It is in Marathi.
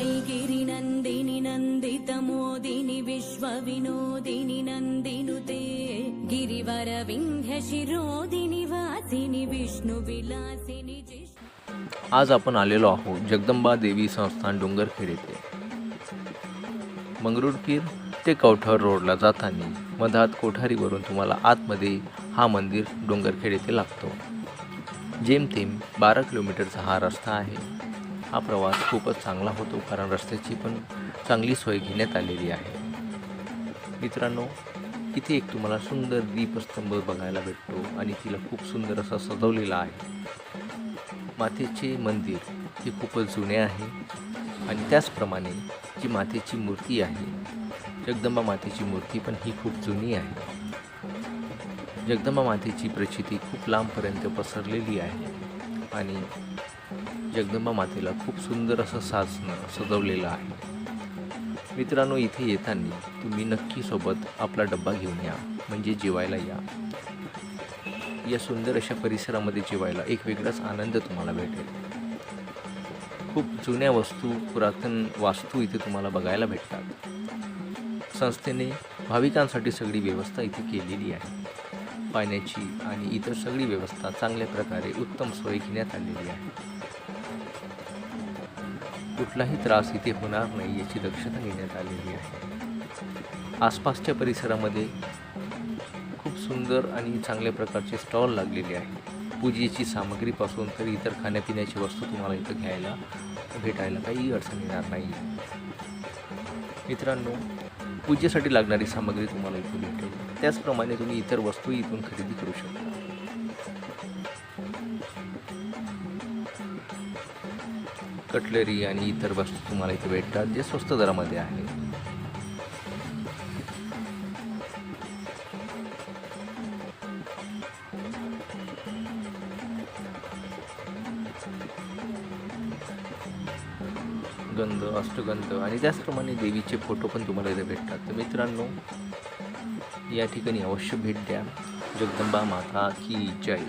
आई गिरिनन्दिनि नन्दितमोदिनि विश्वविनोदिनि नन्दिनुते गिरिवरविन्ध्यशिरोदिनि वासिनि विष्णुविलासिनि जिष्णु आज आपण आलेलो आहोत जगदंबा देवी संस्थान डोंगरखेड येथे मंगरुळपीर ते कवठर रोडला जाताना मधात कोठारीवरून तुम्हाला आतमध्ये हा मंदिर डोंगरखेड येथे लागतो. जेमतेम बारा किलोमीटरचा हा रस्ता आहे. हा प्रवास खूपच चांगला होतो कारण रस्त्याची पण चांगली सोय घेण्यात आलेली आहे. मित्रांनो इथे एक तुम्हाला सुंदर दीपस्तंभ बघायला भेटतो आणि तिला खूप सुंदर असा सजवलेला आहे. मातेचे मंदिर हे खूपच जुने आहे आणि त्याचप्रमाणे जी मातेची मूर्ती आहे जगदंबा मातेची मूर्ती पण ही खूप जुनी आहे. जगदंबा मातेची प्रचिती खूप लांबपर्यंत पसरलेली आहे आणि जगदंबा मातेला खूप सुंदर असं साजणं सजवलेलं आहे. मित्रांनो इथे येताना तुम्ही नक्की सोबत आपला डब्बा घेऊन या म्हणजे जेवायला या. या सुंदर अशा परिसरामध्ये जेवायला एक वेगळाच आनंद तुम्हाला भेटेल. खूप जुन्या वस्तू पुरातन वास्तू इथे तुम्हाला बघायला भेटतात. संस्थेने भाविकांसाठी सगळी व्यवस्था इथे केलेली आहे. पाण्याची आणि इतर सगळी व्यवस्था चांगल्या प्रकारे उत्तम सोय घेण्यात आलेली आहे. कुठलाही त्रास इथे होणार नाही याची दक्षता घेण्यात आलेली आहे. आसपासच्या परिसरामध्ये खूप सुंदर आणि चांगल्या प्रकारचे स्टॉल लागलेले आहे पूजेची सामग्रीपासून तर इतर खाण्यापिण्याची वस्तू तुम्हाला इथं घ्यायला भेटायला काही अडचण येणार नाही. मित्रांनो पूजेसाठी लागणारी सामग्री तुम्हाला इथे भेटेल. त्याचप्रमाणे तुम्ही इतर वस्तू इथून खरेदी करू शकता. कटलरी आणि इतर वस्तू तुम्हाला इथे भेटतात जे स्वस्त दरामध्ये आहे. गंध अष्टगंध आणि त्याचप्रमाणे देवीचे फोटो पण तुम्हाला इथे भेटतात. तर मित्रांनो या ठिकाणी अवश्य भेट द्या. जगदंबा माता की जय.